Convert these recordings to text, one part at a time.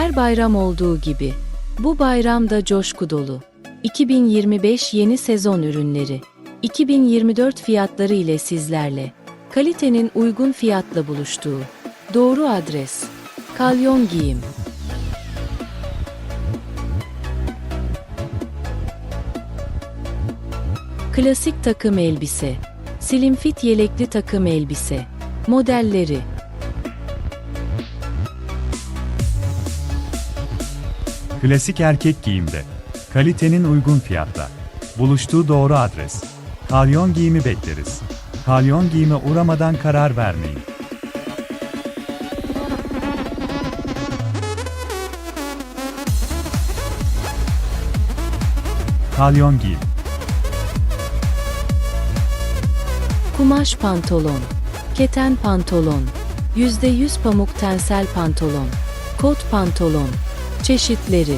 Her bayram olduğu gibi, bu bayram da coşku dolu. 2025 yeni sezon ürünleri. 2024 fiyatları ile sizlerle. Kalitenin uygun fiyatla buluştuğu. Doğru adres. Kalyon Giyim. Klasik takım elbise. Slim fit yelekli takım elbise. Modelleri. Klasik erkek giyimde. Kalitenin uygun fiyatta. Buluştuğu doğru adres. Kalyon giyimi bekleriz. Kalyon giyime uğramadan karar vermeyin. Kalyon giyim. Kumaş pantolon. Keten pantolon. %100 pamuk tensel pantolon. Kot pantolon. Çeşitleri.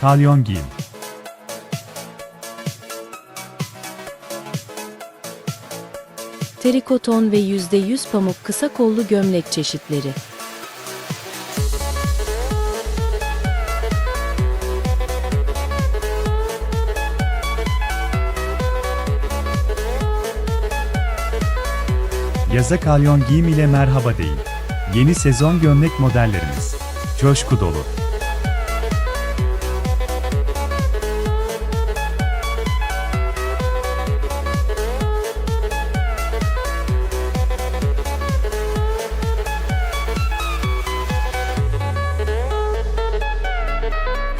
Kalyon giyim. Terikoton ve %100 pamuk kısa kollu gömlek çeşitleri. Yaza kalyon giyim ile merhaba deyin. Yeni sezon gömlek modellerimiz. Coşku dolu.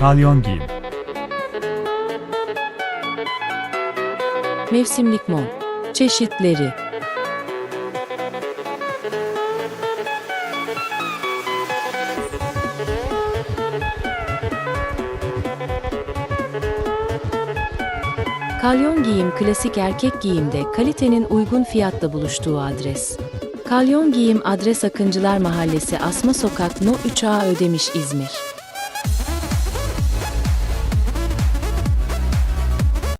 Kalyon giyim. Mevsimlik mont. Çeşitleri. Kalyon Giyim klasik erkek giyimde kalitenin uygun fiyatla buluştuğu adres. Kalyon Giyim adres Akıncılar Mahallesi Asma Sokak No 3A Ödemiş İzmir.